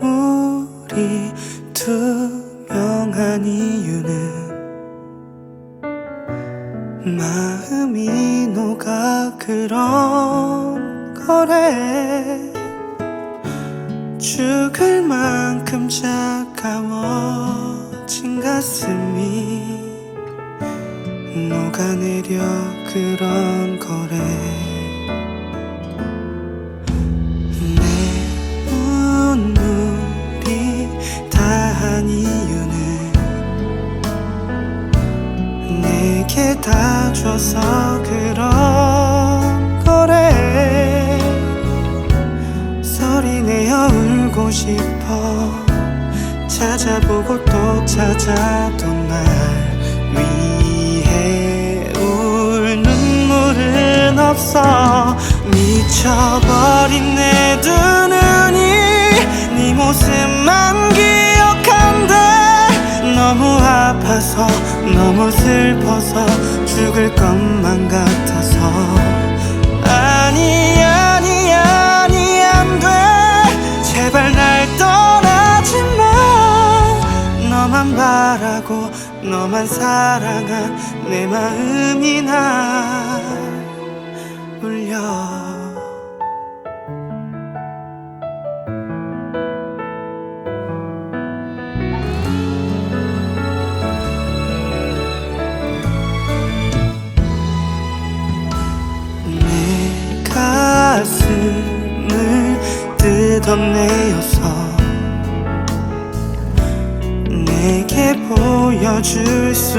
눈물이 투명한 이유는 마음이 녹아 그런 거래 죽을 만큼 차가워진 가슴이 녹아내려 그런 거래. 내 눈물이 다한 이유는 내게 다 줘서 그런 싶어. 찾아보고 또 찾아도 날 위해 울 눈물은 없어. 미쳐버린 내 두 눈이 네 모습만 기억한대. 너무 아파서 너무 슬퍼서 죽을 것만 같아 바라고 너만 사랑한 내 마음이 날 울려. 내 가슴을 뜯어내어서 내게 보여줄 수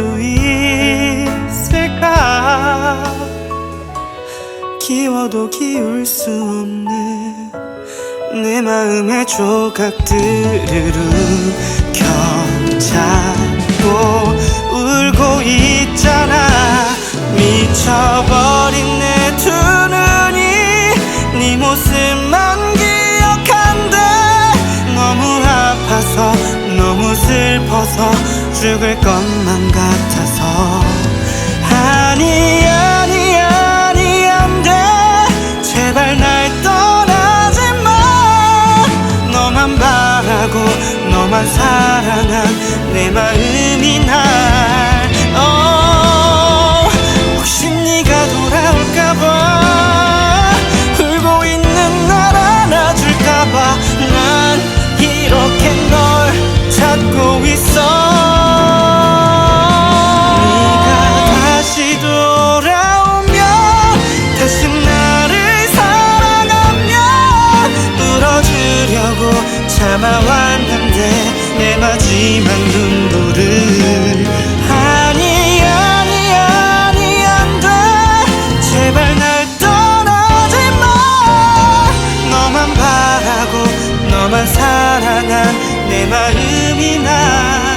있을까? 키워도 키울 수 없는 내 마음의 조각들을 켜잡고 울고 있잖아. 미쳐버린 내 두 눈이 네 모습만 기억한대. 너무 아파서 슬퍼서 죽을 것만 같아서. 아니 아니 아니 안 돼. 제발 날 떠나지 마. 너만 바라고 너만 사랑한 내마 내 마지막 눈물을 아니 아니 아니 안 돼. 제발 날 떠나지 마. 너만 바라고 너만 사랑한 내 마음이 나